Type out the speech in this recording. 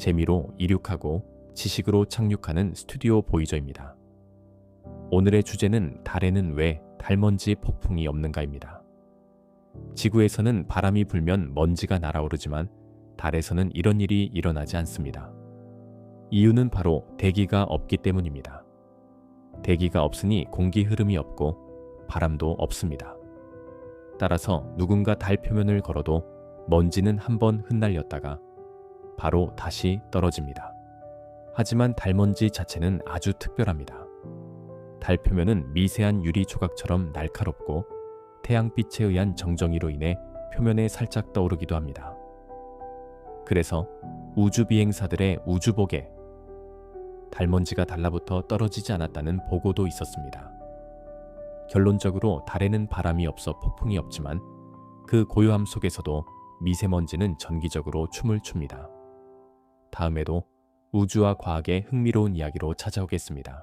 재미로 이륙하고 지식으로 착륙하는 스튜디오 보이저입니다. 오늘의 주제는 달에는 왜 달먼지 폭풍이 없는가입니다. 지구에서는 바람이 불면 먼지가 날아오르지만 달에서는 이런 일이 일어나지 않습니다. 이유는 바로 대기가 없기 때문입니다. 대기가 없으니 공기 흐름이 없고 바람도 없습니다. 따라서 누군가 달 표면을 걸어도 먼지는 한 번 흩날렸다가 바로 다시 떨어집니다. 하지만 달먼지 자체는 아주 특별합니다. 달 표면은 미세한 유리 조각처럼 날카롭고 태양빛에 의한 정정이로 인해 표면에 살짝 떠오르기도 합니다. 그래서 우주 비행사들의 우주복에 달먼지가 달라붙어 떨어지지 않았다는 보고도 있었습니다. 결론적으로 달에는 바람이 없어 폭풍이 없지만 그 고요함 속에서도 미세먼지는 전기적으로 춤을 춥니다. 다음에도 우주와 과학의 흥미로운 이야기로 찾아오겠습니다.